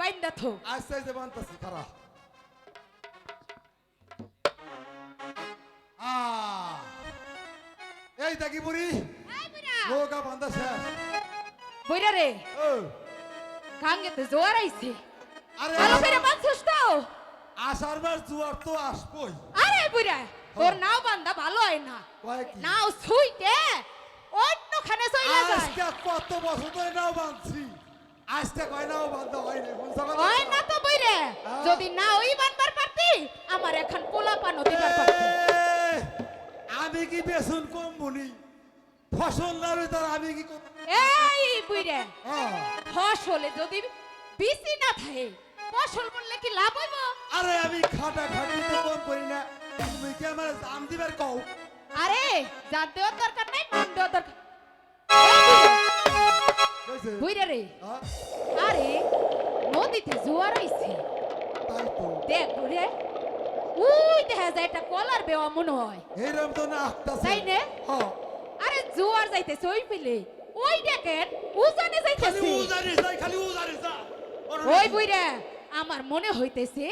বাইন্দা থো। আস্তে আস্তে বানতাছি খারা আহ এই বুড়ি। শেষ বইরা রে। গাঙ্গেতে জোয়ার আইছে। আরে ভালো করে তো। আষাঢ় মাস জুয়ার তো আসবই। আরে বুইরা তোর নাও বান্দা ভালো হয় না। নাও সুইটে অন্যখানে চলে যায়। আজকে কত বছর ধরে নাও বাঁধছি। আজকে কয় নাও বান্ধা হয়নি বুঝছ কথা? হয় না তো বইরে হ্যাঁ। যদি না ওই বানবার পারতি আমার এখন পোলা পানো দিবার পারতি আমি কি বেসন কম বলি ফসল না তার আমি কি করব? এই বুইরে হ্যাঁ। ফসলে যদি বিসি না থাকে ফসল বললে কি লাভ হইব আরে আমি খাটা খাটি তো কম করি না তুমি কি আমার দাম দিবার কও আরে জান দেওয়ার দরকার নাই মন দেওয়ার দরকার কইছে? বুইরে রে আরে নদীতে জোয়ার তাই তো দেখ উই দেখা যায় একটা কলার বেওয়া মনে হয় এইরকম তো না তাই নে? আরে জোয়ার যাইতেছে ওই পেলে ওই দেখেন উজানে খালি উজারি যাই খালি উজারি যা ওই বুইরে আমার মনে হইতেছে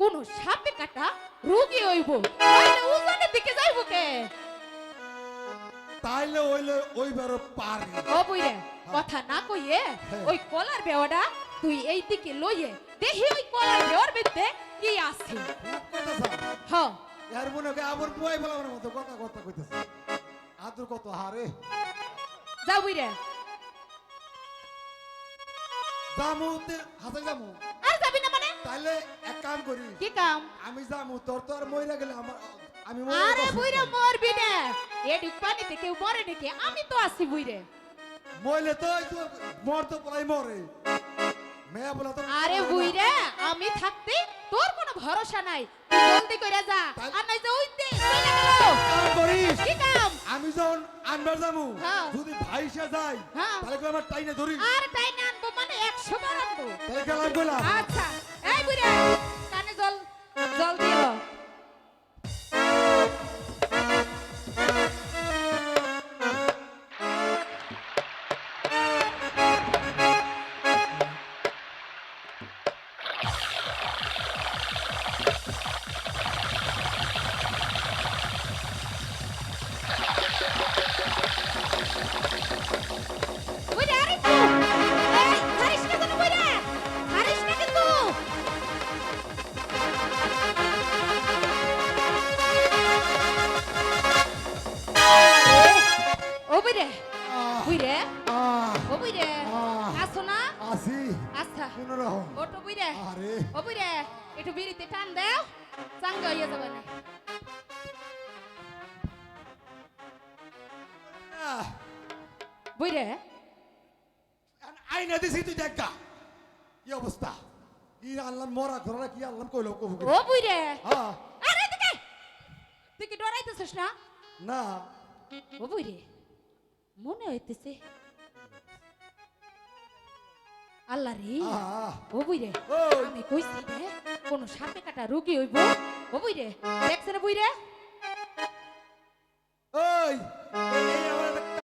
কোন সাপে কাটা রোগী হইব উজানের দিকে যাইব কে তাইলে ওইলে ওইবার পারি ও বুইরে কথা না কইয়ে হ্যাঁ। ওই কলার বেওয়াটা তুই এই দিকে লইয়ে দেখি ওই কলার বেওয়ার ভিতরে কি আছে। খুব কইতাছ। হ। এর মনে হয় আবার বুয়াই বলার মতো কথা কথা কইতাছে। আদর কত হারে। যাও বুইরে। জামুতে হাতে জামু আর যাবি না মানে? তাইলে এক কাম করি। কি কাম? আমি যামু তোর তো আর মইরা গেলে আমার আমি মরে আরে বুইরে মরবি না। এডি পানিতে কেউ মরে নাকি? আমি তো আছি বুইরে। মইলে তো মর তো পলাই মরে। মেয়া বলা তো আরে বুইরে আমি থাকতে তোর কোনো ভরসা নাই। জলদি কইরা যা। আর নাই যে দে চলে গেল করিস। কি কাম? আমি যখন আনবার যামু হ্যাঁ। যদি ভাইসা যাই হ্যাঁ। তাহলে কি আমার টাইনে ধরি আর তাই আনব মানে একশো বার আনব। তাহলে গেলাম আচ্ছা। এই বুইরে। আসো না আসি আচ্ছা কোন রকম ওটো বুইরে আরে ও বুইরে একটু বিড়িতে টান দাও চাঙ্গা হইয়া যাবে না বুইরে আইনা দিছি তুই দেখা কি অবস্থা কি আনলাম মরা ঘোরা কি আনলাম কইলো কবু ও বুইরে হ্যাঁ আরে এদিকে তুই কি ডরাইতেছিস না না ও বুইরে মনে হইতেছে আল্লাহ রে ও বুইরে ওই। আমি কইছি রে কোন সাপে কাটা রোগী হইব। ও বুইরে দেখছ না বুইরে ওই।